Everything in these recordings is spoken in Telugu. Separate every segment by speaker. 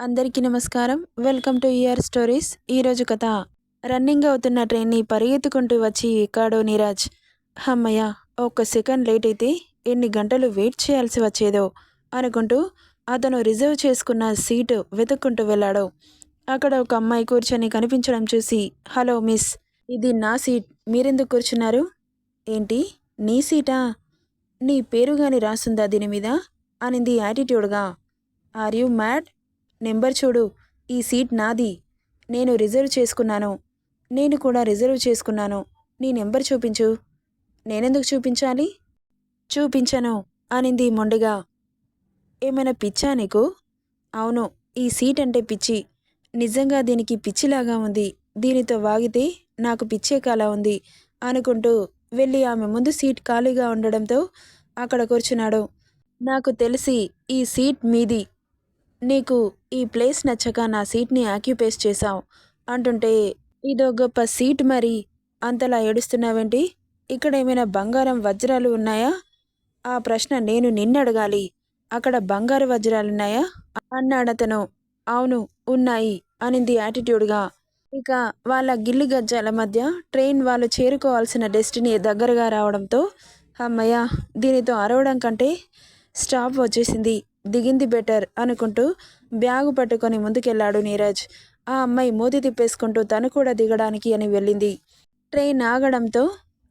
Speaker 1: అందరికీ నమస్కారం. వెల్కమ్ టు ఇయర్ స్టోరీస్ ఈరోజు కథ. రన్నింగ్ అవుతున్న ట్రైన్ని పరిగెత్తుకుంటూ వచ్చి ఎక్కాడో నీరాజ్. అమ్మయ్య ఒక్క సెకండ్ లేట్ అయితే ఎన్ని గంటలు వెయిట్ చేయాల్సి వచ్చేదో అనుకుంటూ అతను రిజర్వ్ చేసుకున్న సీటు వెతుక్కుంటూ వెళ్ళాడు. అక్కడ ఒక అమ్మాయి కూర్చొని కనిపించడం చూసి హలో మిస్ ఇది నా సీట్. మీరెందుకు కూర్చున్నారు? ఏంటి? నీ సీటా? నీ పేరు కానీ రాసుందా దీని మీద? అనింది యాటిట్యూడ్గా. Are you mad? నెంబర్ చూడు ఈ సీట్ నాది. నేను రిజర్వ్ చేసుకున్నాను. నేను కూడా రిజర్వ్ చేసుకున్నాను. నీ నెంబర్ చూపించు. నేనెందుకు చూపించాలి? చూపించను అనింది మొండిగా. ఏమైనా పిచ్చా నీకు? అవును ఈ సీట్ అంటే పిచ్చి. నిజంగా దీనికి పిచ్చిలాగా ఉంది. దీనితో వాగితే నాకు పిచ్చే కాలా ఉంది అనుకుంటూ వెళ్ళి ఆమె ముందు సీట్ ఖాళీగా ఉండడంతో అక్కడ కూర్చున్నాడు. నాకు తెలిసి ఈ సీట్ మీది. నీకు ఈ ప్లేస్ నచ్చక నా సీట్ని ఆక్యుపేస్ చేశావు. అంటుంటే ఇదో గొప్ప సీట్ మరి. అంతలా ఏడుస్తున్నావేంటి? ఇక్కడ ఏమైనా బంగారం వజ్రాలు ఉన్నాయా? ఆ ప్రశ్న నేను నిన్నడగాలి. అక్కడ బంగారు వజ్రాలున్నాయా అన్నాడతను అవును ఉన్నాయి అనింది యాటిట్యూడ్గా. ఇక వాళ్ళ గిల్లి గజ్జాల మధ్య ట్రైన్ వాళ్ళు చేరుకోవాల్సిన డెస్టినీ దగ్గరగా రావడంతో అమ్మయ్య దీనితో అరవడం కంటే స్టాప్ వచ్చేసింది. దిగింది బెటర్ అనుకుంటూ బ్యాగు పట్టుకొని ముందుకెళ్ళాడు నీరజ్. ఆ అమ్మాయి మూతి తిప్పేసుకుంటూ తను కూడా దిగడానికి అని వెళ్ళింది. ట్రైన్ ఆగడంతో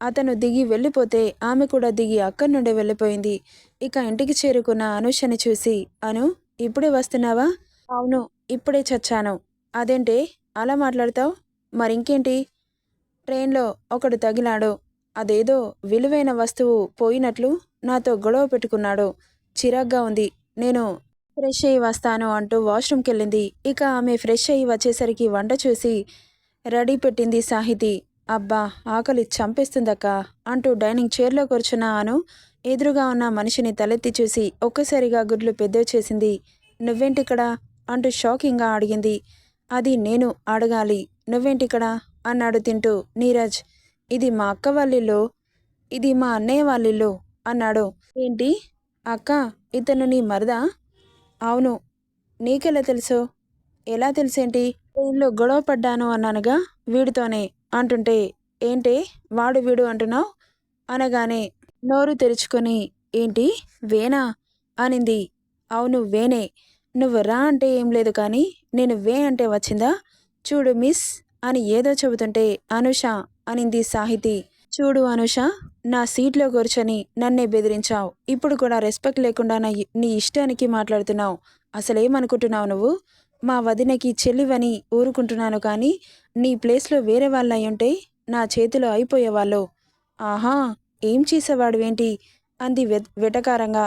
Speaker 1: అతను దిగి వెళ్ళిపోతే ఆమె కూడా దిగి అక్కడి నుండి వెళ్ళిపోయింది. ఇక ఇంటికి చేరుకున్న అనుషని చూసి అను ఇప్పుడే వస్తున్నావా? అవును ఇప్పుడే చచ్చాను. అదేంటే? అలా మాట్లాడతావు? మరింకేంటి? ట్రైన్లో ఒకడు తగిలాడు. అదేదో విలువైన వస్తువు పోయినట్లు నాతో గొడవ పెట్టుకున్నాడు. చిరాగ్గా ఉంది. నేను ఫ్రెష్ అయ్యి వస్తాను అంటూ వాష్రూమ్కి వెళ్ళింది ఇక ఆమె ఫ్రెష్ అయ్యి వచ్చేసరికి వంట చూసి రెడీ పెట్టింది సాహితి. అబ్బా ఆకలి చంపేస్తుందక్క అంటూ డైనింగ్ చైర్లో కూర్చున్న అను ఎదురుగా ఉన్న మనిషిని తలెత్తి చూసి ఒక్కసారిగా గుడ్లు పెద్దవి చేసింది. నువ్వేంటిక్కడ? అంటూ షాకింగ్గా అడిగింది. అది నేను అడగాలి. నువ్వేంటిక్కడ? అన్నాడు తింటూ. నీరజ్ ఇది మా అక్క వాళ్ళిల్లు. ఇది మా అన్నయ్య వాళ్ళిల్లు అన్నాడు. ఏంటి? అక్క ఇతను నీ మరదా? అవును. నీకెలా తెలుసు? ఎలా తెలిసేంటి? ట్రైన్లో గొడవ పడ్డాను అన్నానుగా వీడితోనే. అంటుంటే ఏంటి? వాడు వీడు అంటున్నావు? అనగానే నోరు తెరుచుకొని ఏంటి? వేనా అనింది. అవును వేనే నువ్వు రా అంటే ఏం లేదు కానీ నేను వే అంటే వచ్చిందా? చూడు మిస్ అని ఏదో చెబుతుంటే అనుష అనింది సాహితి. చూడు అనుష నా సీట్లో కూర్చొని నన్నే బెదిరించావు. ఇప్పుడు కూడా రెస్పెక్ట్ లేకుండా నా నీ ఇష్టానికి మాట్లాడుతున్నావు. అసలేమనుకుంటున్నావు నువ్వు? మా వదినకి చెల్లివని ఊరుకుంటున్నాను కానీ నీ ప్లేస్లో వేరే వాళ్ళు అయ్యుంటే నా చేతిలో అయిపోయేవాళ్ళు. ఆహా ఏం చేసేవాడువేంటి? అంది వె వెటకారంగా.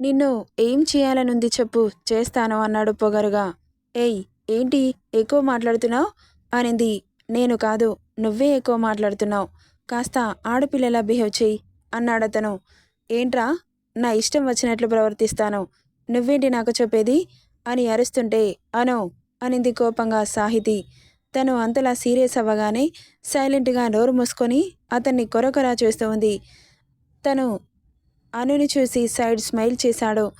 Speaker 1: నిన్ను ఏం చేయాలనుంది చెప్పు చేస్తాను అన్నాడు పొగరుగా. ఏయ్ ఏంటి ఎక్కువ మాట్లాడుతున్నావు? అనింది. నేను కాదు నువ్వే ఎక్కువ మాట్లాడుతున్నావు. కాస్త ఆడపిల్లలా బిహేవ్ చెయ్యి అన్నాడతను ఏంట్రా? నా ఇష్టం వచ్చినట్లు ప్రవర్తిస్తాను. నువ్వేంటి నాకు చెప్పేది? అని అరుస్తుంటే అనో అనింది కోపంగా సాహితి. తను అంతలా సీరియస్ అవ్వగానే సైలెంట్గా నోరు మూసుకొని అతన్ని కొరకొరా చూస్తూ ఉంది. తను అనుని చూసి సైడ్ స్మైల్ చేశాడు.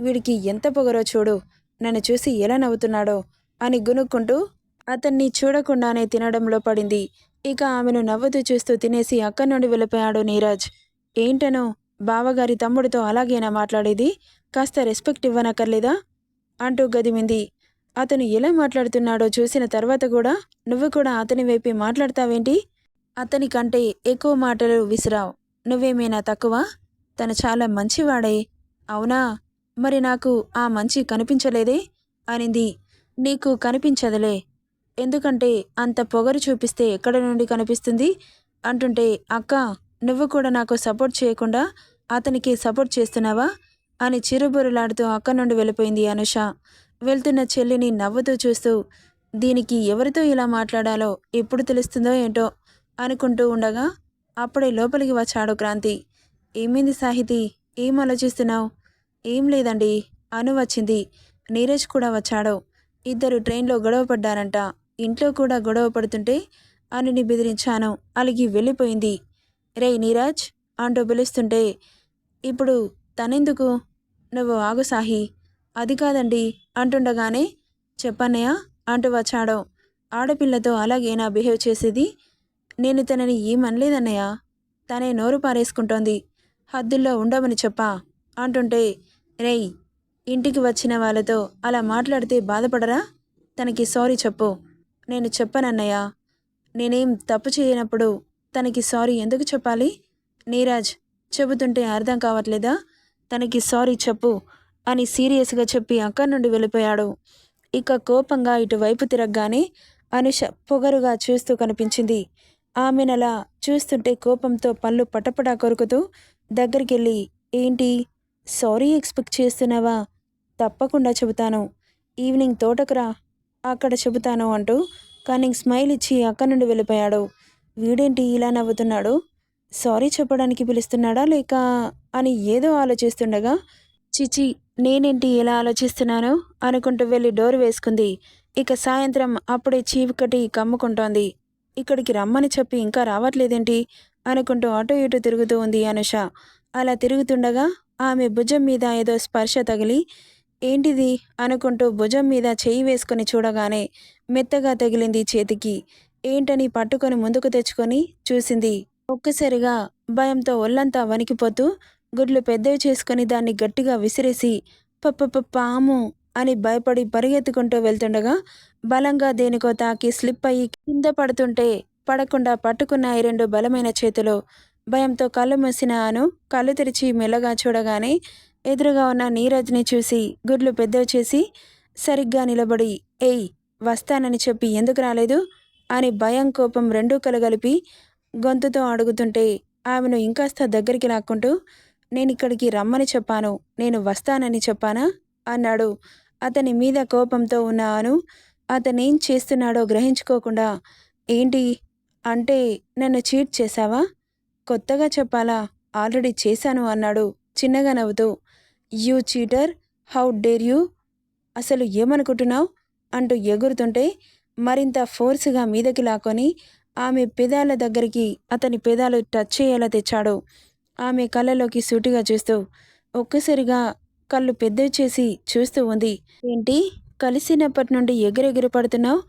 Speaker 1: వీడికి ఎంత పొగరో చూడు నన్ను చూసి ఎలా నవ్వుతున్నాడో అని గునుక్కుంటూ అతన్ని చూడకుండానే తినడంలో పడింది. ఇక ఆమెను నవ్వుతూ చూస్తూ తినేసి అక్కడి నుండి వెళ్ళిపోయాడు నీరజ్. ఏంటనో? బావగారి తమ్ముడితో అలాగేనా మాట్లాడేది? కాస్త రెస్పెక్ట్ ఇవ్వనక్కర్లేదా? అంటూ గదిమింది. అతను ఎలా మాట్లాడుతున్నాడో చూసిన తర్వాత కూడా నువ్వు కూడా అతని వైపే మాట్లాడతావేంటి? అతని కంటే ఎక్కువ మాటలు విసిరావు. నువ్వేమైనా తక్కువ? తను చాలా మంచివాడే. అవునా? మరి నాకు ఆ మంచి కనిపించలేదే? అనింది. నీకు కనిపించదులే. ఎందుకంటే అంత పొగరు చూపిస్తే ఎక్కడ నుండి కనిపిస్తుంది? అంటుంటే అక్క నువ్వు కూడా నాకు సపోర్ట్ చేయకుండా అతనికి సపోర్ట్ చేస్తున్నావా? అని చిరుబురులాడుతూ అక్క నుండి వెళ్ళిపోయింది అనుష. వెళ్తున్న చెల్లిని నవ్వుతూ చూస్తూ దీనికి ఎవరితో ఇలా మాట్లాడాలో ఎప్పుడు తెలుస్తుందో ఏంటో అనుకుంటూ ఉండగా అప్పుడే లోపలికి వచ్చాడు క్రాంతి. ఏమైంది సాహితి? ఏం ఆలోచిస్తున్నావు? ఏం లేదండి అను వచ్చింది. నీరజ్ కూడా వచ్చాడు. ఇద్దరు ట్రైన్లో గొడవ పడ్డారంట. ఇంట్లో కూడా గొడవ పడుతుంటే అనిని బెదిరించాను. అలిగి వెళ్ళిపోయింది. రే నీరాజ్ అంటూ పిలుస్తుంటే ఇప్పుడు తనెందుకు? నువ్వు ఆగు సాహి. అది కాదండి అంటుండగానే చెప్పన్నయ్య అంటూ వచ్చాడు. ఆడపిల్లతో అలాగేనా బిహేవ్ చేసేది నేను తనని ఏమనలేదన్నయ్య. తనే నోరు పారేసుకుంటోంది. హద్దుల్లో ఉండమని చెప్పా అంటుంటే రేయ్ ఇంటికి వచ్చిన వాళ్ళతో అలా మాట్లాడితే బాధపడరా? తనకి సారీ చెప్పు. నేను చెప్పనన్నయ్య నేనేం తప్పు చేయనప్పుడు తనకి సారీ ఎందుకు చెప్పాలి? నీరాజ్ చెబుతుంటే అర్థం కావట్లేదా? తనకి సారీ చెప్పు అని సీరియస్గా చెప్పి అక్కడి నుండి వెళ్ళిపోయాడు. ఇక కోపంగా ఇటువైపు తిరగగానే అనుష పొగరుగా చూస్తూ కనిపించింది. ఆమెనలా చూస్తుంటే కోపంతో పళ్ళు పటపటా కొరుకుతూ దగ్గరికెళ్ళి ఏంటి? సారీ ఎక్స్పెక్ట్ చేస్తున్నావా? తప్పకుండా చెబుతాను. ఈవినింగ్ తోటకురా అక్కడ చెబుతాను అంటూ కానీ స్మైల్ ఇచ్చి అక్కడి నుండి వెళ్ళిపోయాడు. వీడేంటి ఇలా నవ్వుతున్నాడు? సారీ చెప్పడానికి పిలుస్తున్నాడా లేక అని ఏదో ఆలోచిస్తుండగా చిచి నేనేంటి ఇలా ఆలోచిస్తున్నాను? అనుకుంటూ వెళ్ళి డోర్ వేసుకుంది. ఇక సాయంత్రం అప్పుడే చీకటి కమ్ముకుంటోంది. ఇక్కడికి రమ్మని చెప్పి ఇంకా రావట్లేదేంటి? అనుకుంటూ అటు ఇటు తిరుగుతూ ఉంది అనుష. అలా తిరుగుతుండగా ఆమె భుజం మీద ఏదో స్పర్శ తగిలి ఏంటిది? అనుకుంటూ భుజం మీద చేయి వేసుకొని చూడగానే మెత్తగా తగిలింది చేతికి. ఏంటని పట్టుకొని ముందుకు తెచ్చుకొని చూసింది. ఒక్కసారిగా భయంతో ఒళ్ళంతా వణికిపోతూ గుడ్లు పెద్దవి చేసుకొని దాన్ని గట్టిగా విసిరేసి పప్ప పాము అని భయపడి పరిగెత్తుకుంటూ వెళ్తుండగా బలంగా దేనికో తాకి స్లిప్ అయ్యి కింద పడుతుంటే పడకుండా పట్టుకున్న ఈ రెండు బలమైన చేతులు భయంతో కళ్ళు మూసిన అను కళ్ళు తెరిచి మెల్లగా చూడగానే ఎదురుగా ఉన్న నీరజ్ని చూసి గుడ్లు పెద్దవి చేసి సరిగ్గా నిలబడి ఏయ్ వస్తానని చెప్పి ఎందుకు రాలేదు? అని భయం కోపం రెండూ కలగలిపి గొంతుతో అడుగుతుంటే ఆమెను ఇంకాస్త దగ్గరికి లాక్కుంటూ నేను ఇక్కడికి రమ్మని చెప్పాను నేను వస్తానని చెప్పానా? అన్నాడు. అతని మీద కోపంతో ఉన్న అను అతనేం చేస్తున్నాడో గ్రహించుకోకుండా ఏంటి? అంటే నన్ను చీట్ చేశావా? కొత్తగా చెప్పాలా? ఆల్రెడీ చేశాను అన్నాడు చిన్నగా నవ్వుతూ. You cheater how dare you? అసలు ఏమనుకుంటున్నావు? అంటూ ఎగురుతుంటే మరింత ఫోర్స్గా మీదకి లాక్కొని ఆమె పెదాల దగ్గరికి అతని పెదాలు టచ్ చేయేలా తెచ్చాడు. ఆమె కళ్ళలోకి సూటిగా చూస్తూ ఒక్కసారిగా కళ్ళు పెద్దవి చేసి చూస్తూ ఉంది. ఏంటి? కలిసినప్పటి నుండి ఎగిరెగిరి పడుతున్నావు?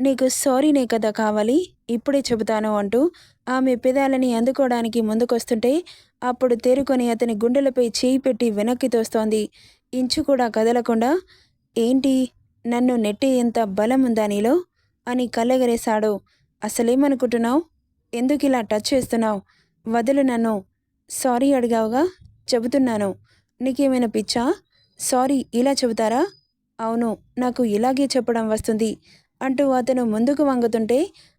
Speaker 1: నీకు సారీనే కదా కావాలి? ఇప్పుడే చెబుతాను అంటూ ఆమె పెదాలని అందుకోవడానికి ముందుకొస్తుంటే అప్పుడు తేరుకొని అతని గుండెలపై చేయి పెట్టి వెనక్కి తోస్తోంది. ఇంచు కూడా కదలకుండా ఏంటి? నన్ను నెట్టేంత బలం ఉందా నీలో? అని కళ్ళగరేశాడు. అసలేమనుకుంటున్నావు? ఎందుకు ఇలా టచ్ చేస్తున్నావు? వదులు నన్ను. సారీ అడిగావుగా? చెబుతున్నాను. నీకేమైనా పిచ్చా? సారీ ఇలా చెబుతారా? అవును. నాకు ఇలాగే చెప్పడం వస్తుంది. అంటూ అతను ముందుకు వంగుతుంటే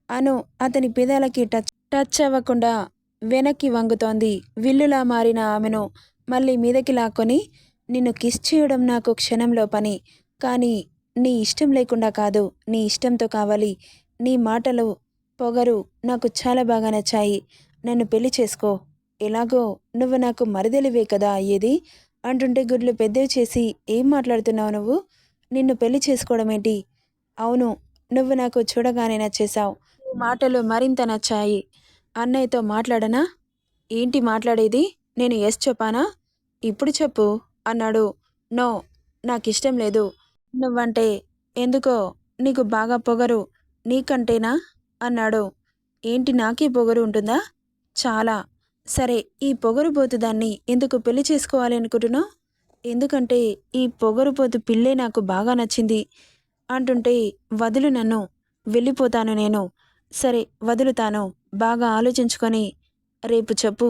Speaker 1: అను అతని పెదాలకి టచ్ టచ్ అవ్వకుండా వెనక్కి వంగుతోంది. విల్లులా మారిన ఆమెను మళ్ళీ మీదకి లాక్కొని నిన్ను కిస్ చేయడం నాకు క్షణంలో పని కానీ నీ ఇష్టం లేకుండా కాదు. నీ ఇష్టంతో కావాలి. నీ మాటలు పొగరు నాకు చాలా బాగా నచ్చాయి. నన్ను పెళ్ళి చేసుకో. ఎలాగో నువ్వు నాకు మరిదెలివే కదా అయ్యేది? అంటుంటే గుడ్లు పెద్దవి చేసి ఏం మాట్లాడుతున్నావు నువ్వు? నిన్ను పెళ్ళి చేసుకోవడం ఏంటి అవును నువ్వు నాకు చూడగానే నచ్చేశావు. మాటలు మరింత నచ్చాయి. అన్నయ్యతో మాట్లాడనా? ఏంటి మాట్లాడేది? నేను ఎస్ చెప్పానా? ఇప్పుడు చెప్పు అన్నాడు. నో నాకు ఇష్టం లేదు. నువ్వంటే ఎందుకో నీకు బాగా పొగరు. నీకంటేనా? అన్నాడు. ఏంటి నాకే పొగరు ఉంటుందా? చాలా. సరే ఈ పొగరుబోతు దాన్ని ఎందుకు పెళ్ళి చేసుకోవాలి అనుకుంటున్నావు? ఎందుకంటే ఈ పొగరుబోతు పిల్లే నాకు బాగా నచ్చింది. అంటుంటే వదులు నన్ను వెళ్ళిపోతాను నేను. సరే వదులుతాను. బాగా ఆలోచించుకొని రేపు చెప్పు.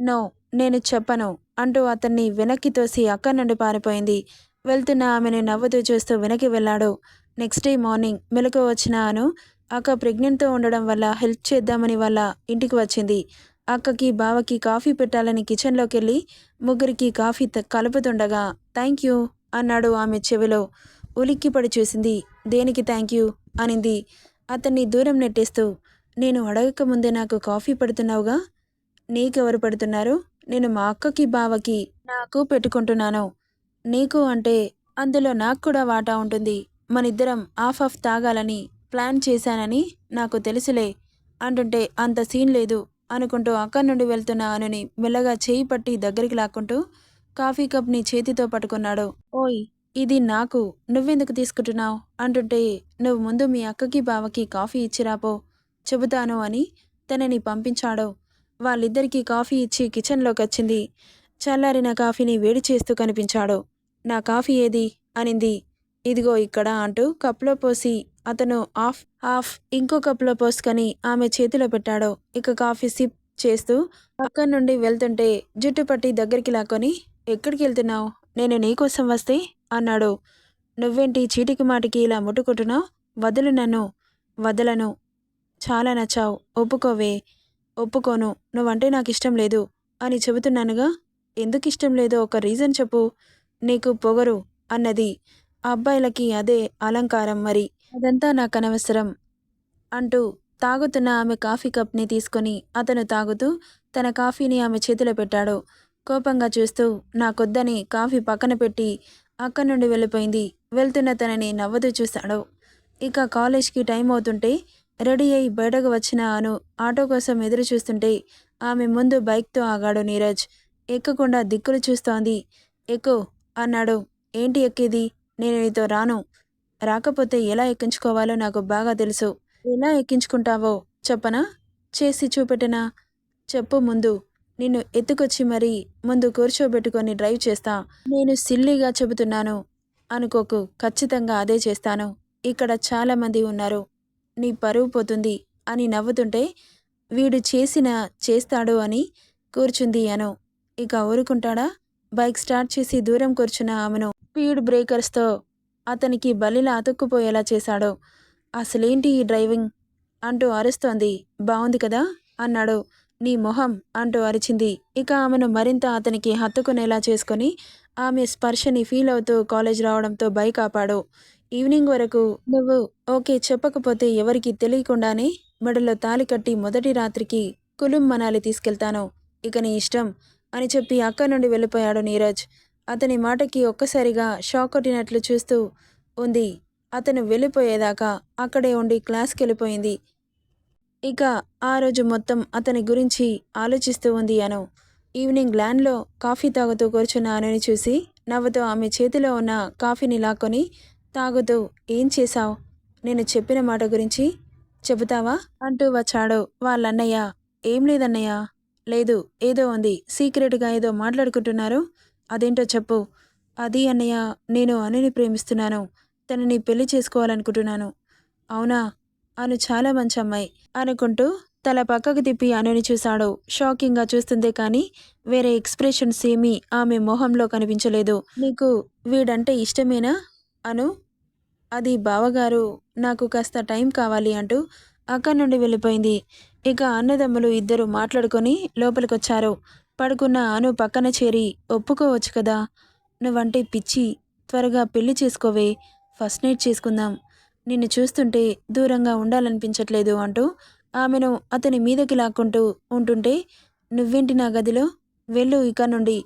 Speaker 1: నో నేను చెప్పను అంటూ అతన్ని వెనక్కి తోసి అక్కడి నుండి పారిపోయింది. వెళ్తున్న ఆమెను నవ్వుతూ చూస్తూ వెనక్కి వెళ్ళాడు. నెక్స్ట్ డే మార్నింగ్ మెలకు వచ్చిన అను అక్క ప్రెగ్నెంట్తో ఉండడం వల్ల హెల్ప్ చేద్దామని వాళ్ళ ఇంటికి వచ్చింది. అక్కకి బావకి కాఫీ పెట్టాలని కిచెన్లోకి వెళ్ళి ముగ్గురికి కాఫీ త- కలుపుతుండగా థ్యాంక్ యూ అన్నాడు ఆమె చెవిలో. ఉలిక్కిపడి చూసింది. దేనికి థ్యాంక్ యూ అనింది. అతన్ని దూరం నెట్టేస్తూ నేను అడగక ముందే నాకు కాఫీ పెడుతున్నావుగా? నీకెవరు పెడుతున్నారు? నేను మా అక్కకి బావకి నాకు పెట్టుకుంటున్నాను. నీకు అంటే అందులో నాకు కూడా వాటా ఉంటుంది. మనిద్దరం ఆఫ్ ఆఫ్ తాగాలని ప్లాన్ చేశానని నాకు తెలుసులే. అంటుంటే అంత సీన్ లేదు అనుకుంటూ అక్కడి నుండి వెళ్తున్న అనుని మెల్లగా చేయి పట్టి దగ్గరికి లాక్కుంటూ కాఫీ కప్ని చేతితో పట్టుకున్నాడు. ఓయ్ ఇది నాకు నువ్వెందుకు తీసుకుంటున్నావు? అంటుంటే నువ్వు ముందు మీ అక్కకి బావకి కాఫీ ఇచ్చిరాపో చెబుతాను అని తనని పంపించాడు. వాళ్ళిద్దరికీ కాఫీ ఇచ్చి కిచెన్లోకి వచ్చింది చల్లారిన కాఫీని వేడి చేస్తూ కనిపించాడు. నా కాఫీ ఏది? అనింది. ఇదిగో ఇక్కడ అంటూ కప్లో పోసి అతను ఆఫ్ ఆఫ్ ఇంకో కప్లో పోసుకొని ఆమె చేతిలో పెట్టాడు. ఇక కాఫీ సిప్ చేస్తూ పక్కన నుండి వెళ్తుంటే జుట్టు పట్టి దగ్గరికి లాక్కొని ఎక్కడికి వెళ్తున్నావు? నేను నీకోసం వస్తే అన్నాడు. నువ్వేంటి చీటికి మాటికి ఇలా ముట్టుకుంటున్నావు? వదులు నన్ను. వదలను. చాలా నచ్చావు. ఒప్పుకోవే. ఒప్పుకోను. నువ్వంటే నాకు ఇష్టం లేదు అని చెబుతున్నానుగా. ఎందుకు ఇష్టం లేదో ఒక రీజన్ చెప్పు. నీకు పొగరు అన్నది. అబ్బాయిలకి అదే అలంకారం మరి. అదంతా నాకు అనవసరం అంటూ తాగుతున్న ఆమె కాఫీ కప్ని తీసుకొని అతను తాగుతూ తన కాఫీని ఆమె చేతిలో పెట్టాడు. కోపంగా చూస్తూ నాకొద్దని కాఫీ పక్కన పెట్టి అక్కడి నుండి వెళ్ళిపోయింది. వెళ్తున్న తనని నవ్వుతూ చూశాడు. ఇక కాలేజ్కి టైం అవుతుంటే రెడీ అయి బయటకు వచ్చిన అను ఆటో కోసం ఎదురు చూస్తుంటే ఆమె ముందు బైక్తో ఆగాడు నీరజ్. ఎక్కకుండా దిక్కులు చూస్తోంది. ఎక్కు అన్నాడు. ఏంటి ఎక్కేది? నేను నీతో రాను. రాకపోతే ఎలా ఎక్కించుకోవాలో నాకు బాగా తెలుసు. ఎలా ఎక్కించుకుంటావో చెప్పనా? చేసి చూపెట్టనా? చెప్పు ముందు. నిన్ను ఎత్తుకొచ్చి మరీ ముందు కూర్చోబెట్టుకొని డ్రైవ్ చేస్తా. నేను సిల్లీగా చెబుతున్నాను. అనుకోకు ఖచ్చితంగా అదే చేస్తాను. ఇక్కడ చాలామంది ఉన్నారు. నీ పరువు పోతుంది అని నవ్వుతుంటే వీడు చేసిన చేస్తాడు అని కూర్చుంది అను. ఇక ఊరుకుంటాడా? బైక్ స్టార్ట్ చేసి దూరం కూర్చున్న ఆమెను. స్పీడ్ బ్రేకర్స్తో అతనికి బలిలా అతుక్కుపోయేలా చేశాడు. అసలేంటి ఈ డ్రైవింగ్? అంటూ అరుస్తోంది. బాగుంది కదా? అన్నాడు. నీ మొహం అంటూ అరిచింది. ఇక ఆమెను మరింత అతనికి హత్తుకునేలా చేసుకొని ఆమె స్పర్శని ఫీల్ అవుతూ కాలేజ్ రావడంతో బైక్ ఆపాడు ఈవినింగ్ వరకు నువ్వు ఓకే చెప్పకపోతే ఎవరికి తెలియకుండానే మెడలో తాలి కట్టి మొదటి రాత్రికి కులుం మనాలి తీసుకెళ్తాను. ఇక నీ ఇష్టం అని చెప్పి అక్కడి నుండి వెళ్ళిపోయాడు నీరజ్. అతని మాటకి ఒక్కసారిగా షాక్ కొట్టినట్లు చూస్తూ ఉంది. అతను వెళ్ళిపోయేదాకా అక్కడే ఉండి క్లాస్కి వెళ్ళిపోయింది. ఇక ఆ రోజు మొత్తం అతని గురించి ఆలోచిస్తూ ఉంది అను. ఈవినింగ్ ల్యాండ్లో కాఫీ తాగుతూ కూర్చున్న అనుని చూసి నవ్వుతూ ఆమె చేతిలో ఉన్న కాఫీని లాక్కొని తాగుతూ ఏం చేశావు? నేను చెప్పిన మాట గురించి చెబుతావా? అంటూ వచ్చాడు వాళ్ళన్నయ్య. ఏం లేదన్నయ్య. లేదు ఏదో ఉంది. సీక్రెట్గా ఏదో మాట్లాడుకుంటున్నారు. అదేంటో చెప్పు. అది అన్నయ్య నేను అనుని ప్రేమిస్తున్నాను. తనని పెళ్ళి చేసుకోవాలనుకుంటున్నాను. అవునా? అను చాలా మంచి అమ్మాయి అనుకుంటూ తల పక్కకు తిప్పి అనుని చూశాడు. షాకింగ్గా చూస్తుందే కానీ వేరే ఎక్స్ప్రెషన్స్ ఏమీ ఆమె మొహంలో కనిపించలేదు. నీకు వీడంటే ఇష్టమేనా? అను. అది బావగారు నాకు కాస్త టైం కావాలి అంటూ అక్కడి నుండి వెళ్ళిపోయింది. ఇక అన్నదమ్ములు ఇద్దరు మాట్లాడుకొని లోపలికొచ్చారు. పడుకున్న అను పక్కన చేరి ఒప్పుకోవచ్చు కదా? నువ్వంటే పిచ్చి. త్వరగా పెళ్ళి చేసుకోవే. ఫస్ట్ నైట్ చేసుకుందాం. నిన్ను చూస్తుంటే దూరంగా ఉండాలనిపించట్లేదు అంటూ ఆమెను అతని మీదకి లాక్కుంటూ ఉంటుంటే నువ్వేంటి నా గదిలో? వెళ్ళు ఇక నుండి.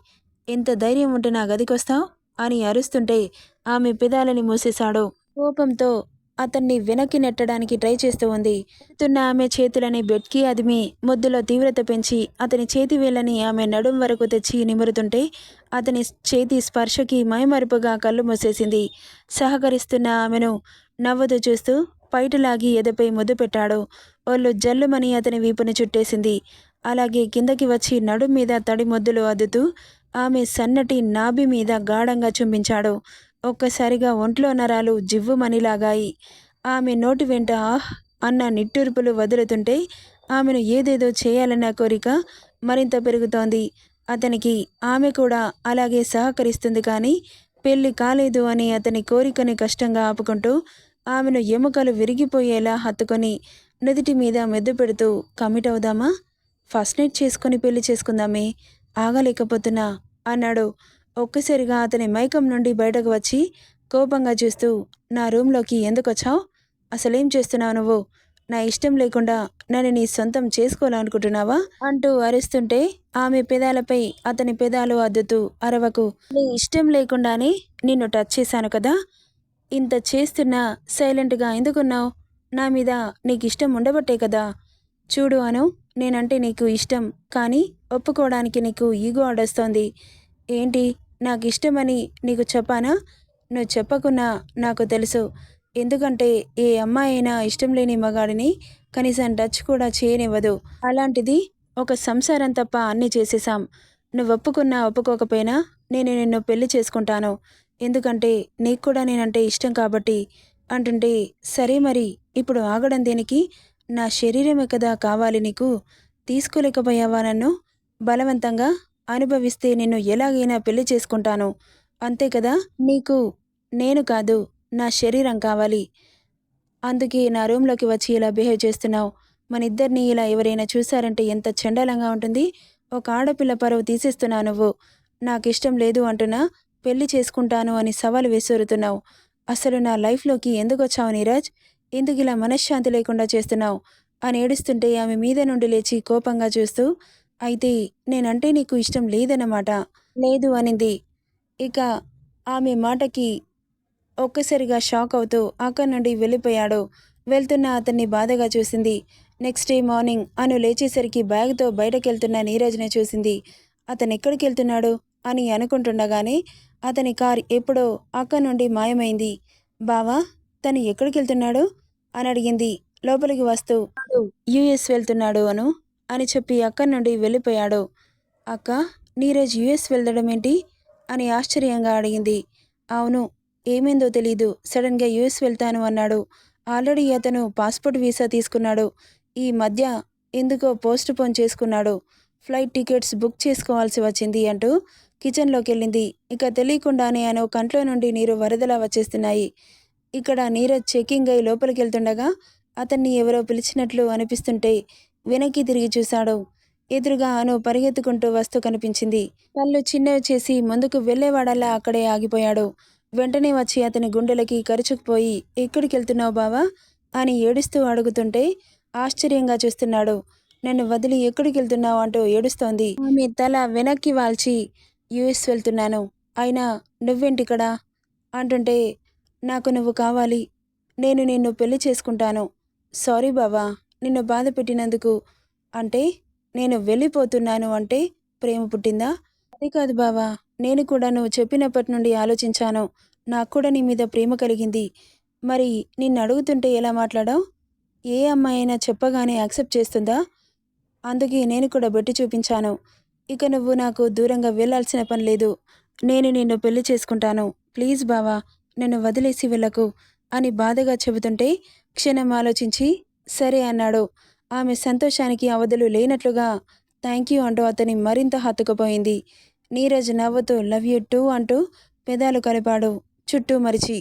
Speaker 1: ఎంత ధైర్యం ఉంటే నా గదికొస్తావు? అని అరుస్తుంటే ఆమె పెదాలని మూసేశాడు. కోపంతో అతన్ని వెనక్కి నెట్టడానికి ట్రై చేస్తూ ఉంది. తున్న ఆమె చేతులని బెట్కి అదిమి ముద్దులో తీవ్రత పెంచి అతని చేతి వేళ్ళని ఆమె నడుం వరకు తెచ్చి నిమురుతుంటే అతని చేతి స్పర్శకి మైమరుపుగా కళ్ళు మూసేసింది. సహకరిస్తున్న ఆమెను నవ్వదు చూస్తూ పైటలాగి ఎదపై ముద్దు పెట్టాడు. ఒళ్ళు జల్లుమని అతని వీపుని చుట్టేసింది. అలాగే కిందకి వచ్చి నడుం మీద తడి ముద్దులు అద్దుతూ ఆమె సన్నటి నాభి మీద గాఢంగా చుంబించాడు. ఒక్కసారిగా ఒంట్లో నరాలు జివ్వుమనిలాగాయి. ఆమె నోటి వెంట ఆహ్ అన్న నిట్టూర్పులు వదులుతుంటే ఆమెను ఏదేదో చేయాలన్న కోరిక మరింత పెరుగుతోంది. అతనికి ఆమె కూడా అలాగే సహకరిస్తుంది కానీ పెళ్ళి కాలేదు అని అతని కోరికని కష్టంగా ఆపుకుంటూ ఆమెను ఎముకలు విరిగిపోయేలా హత్తుకొని నుదిటి మీద మెద్దు పెడుతూ కమిట్ అవుదామా? ఫస్ట్ నైట్ చేసుకొని పెళ్ళి చేసుకుందామే ఆగలేకపోతున్నా అన్నాడు. ఒక్కసారిగా అతని మైకం నుండి బయటకు వచ్చి కోపంగా చూస్తూ నా రూమ్లోకి ఎందుకు వచ్చావు అసలేం చేస్తున్నావు నువ్వు? నా ఇష్టం లేకుండా నన్ను నీ సొంతం చేసుకోవాలనుకుంటున్నావా? అంటూ అరుస్తుంటే ఆమె పెదాలపై అతని పెదాలు అద్దుతూ అరవకు నీ ఇష్టం లేకుండానే నిన్ను టచ్ చేశాను కదా ఇంత చేస్తున్నా సైలెంట్గా ఎందుకున్నావు? నా మీద నీకు ఇష్టం ఉండబట్టే కదా. చూడు అను నేనంటే నీకు ఇష్టం కానీ ఒప్పుకోవడానికి నీకు ఈగో అడొస్తోంది ఏంటి నాకు ఇష్టమని నీకు చెప్పానా? నువ్వు చెప్పకున్నా నాకు తెలుసు. ఎందుకంటే ఏ అమ్మాయి అయినా ఇష్టం లేని మగాడిని కనీసం టచ్ కూడా చేయనివ్వదు. అలాంటిది ఒక సంసారం తప్ప అన్నీ చేసేసాం నువ్వు ఒప్పుకున్నా ఒప్పుకోకపోయినా నేను నిన్ను పెళ్ళి చేసుకుంటాను. ఎందుకంటే నీకు కూడా నేనంటే ఇష్టం కాబట్టి అంటుంటే సరే మరి ఇప్పుడు ఆగడం దేనికి? నా శరీరమే కదా కావాలి నీకు. తీసుకోలేకపోయావా నన్ను? బలవంతంగా అనుభవిస్తే నిన్ను ఎలాగైనా పెళ్ళి చేసుకుంటాను. అంతే కదా? నీకు నేను కాదు నా శరీరం కావాలి. అందుకే నా రూమ్లోకి వచ్చి ఇలా బిహేవ్ చేస్తున్నావు. మన ఇద్దరిని ఇలా ఎవరైనా చూశారంటే ఎంత చండాలంగా ఉంటుంది. ఒక ఆడపిల్ల పరువు తీసేస్తున్నావు నువ్వు. నాకు ఇష్టం లేదు అంటున్నా. పెళ్ళి చేసుకుంటాను అని సవాలు వేసూరుతున్నావు అసలు నా లైఫ్లోకి ఎందుకు వచ్చావు నీరజ్? ఎందుకు ఇలా మనశ్శాంతి లేకుండా చేస్తున్నావు? అని ఏడుస్తుంటే ఆమె మీద నుండి లేచి కోపంగా చూస్తూ అయితే నేనంటే నీకు ఇష్టం లేదన్నమాట. లేదు అనింది. ఇక ఆమె మాటకి ఒక్కసారిగా షాక్ అవుతూ అక్కడి నుండి వెళ్ళిపోయాడు. వెళ్తున్న అతన్ని బాధగా చూసింది. నెక్స్ట్ డే మార్నింగ్ అను లేచేసరికి బ్యాగ్తో బయటకెళ్తున్న నీరజ్ని చూసింది. అతను ఎక్కడికి వెళ్తున్నాడు అని అనుకుంటుండగానే అతని కార్ ఎప్పుడో అక్కడి నుండి మాయమైంది. బావా తను ఎక్కడికి వెళ్తున్నాడు అని అడిగింది. లోపలికి వస్తూ యుఎస్ వెళ్తున్నాడు అను అని చెప్పి అక్కడి నుండి వెళ్ళిపోయాడు. అక్క నీరజ్ యుఎస్ వెళ్ళడం ఏంటి అని ఆశ్చర్యంగా అడిగింది. అవును ఏమైందో తెలీదు. సడన్గా యుఎస్ వెళ్తాను అన్నాడు. ఆల్రెడీ అతను పాస్పోర్ట్ వీసా తీసుకున్నాడు. ఈ మధ్య ఎందుకో పోస్ట్ పోన్ చేసుకున్నాడు. ఫ్లైట్ టికెట్స్ బుక్ చేసుకోవాల్సి వచ్చింది అంటూ కిచెన్లోకి వెళ్ళింది ఇక తెలియకుండానే ఆయన కంట్లో నుండి నీరు వరదలా వచ్చేస్తున్నాయి. ఇక్కడ నీరజ్ చెకింగ్ అయి లోపలికి వెళ్తుండగా అతన్ని ఎవరో పిలిచినట్లు అనిపిస్తుంటే వెనక్కి తిరిగి చూశాడు. ఎదురుగా అను పరిగెత్తుకుంటూ వస్తూ కనిపించింది. కళ్ళు చిన్నవి చేసి ముందుకు వెళ్ళేవాడల్లా అక్కడే ఆగిపోయాడు. వెంటనే వచ్చి అతని గుండెలకి కరుచుకుపోయి ఎక్కడికి వెళ్తున్నావు బావా? అని ఏడుస్తూ అడుగుతుంటే ఆశ్చర్యంగా చూస్తున్నాడు. నన్ను వదిలి ఎక్కడికి వెళ్తున్నావు అంటూ ఏడుస్తోంది. ఆమె తల వెనక్కి వాల్చి యుఎస్ వెళ్తున్నాను. అయినా నువ్వేంటిక్కడ? అంటుంటే నాకు నువ్వు కావాలి. నేను నిన్ను పెళ్ళి చేసుకుంటాను. సారీ బావా నిన్ను బాధ పెట్టినందుకు. అంటే నేను వెళ్ళిపోతున్నాను అంటే ప్రేమ పుట్టిందా? అది కాదు బావా నేను కూడా నువ్వు చెప్పినప్పటి నుండి ఆలోచించాను. నాకు కూడా నీ మీద ప్రేమ కలిగింది. మరి నిన్ను అడుగుతుంటే ఎలా మాట్లాడావు? ఏ అమ్మాయి అయినా చెప్పగానే యాక్సెప్ట్ చేస్తుందా? అందుకే నేను కూడా బెట్టి చూపించాను. ఇక నువ్వు నాకు దూరంగా వెళ్ళాల్సిన పని లేదు. నేను నిన్ను పెళ్ళి చేసుకుంటాను. ప్లీజ్ బావా నన్ను వదిలేసి వెళ్ళకు అని బాధగా చెబుతుంటే క్షణం ఆలోచించి సరే అన్నాడు. ఆమె సంతోషానికి అవధులు లేనట్లుగా థ్యాంక్ యూ అంటూ అతని మరింత హత్తుకుపోయింది. నీరజ్ నవ్వుతూ లవ్ యూ టూ అంటూ పెదాలు కలిపాడు. చుట్టూ మరిచి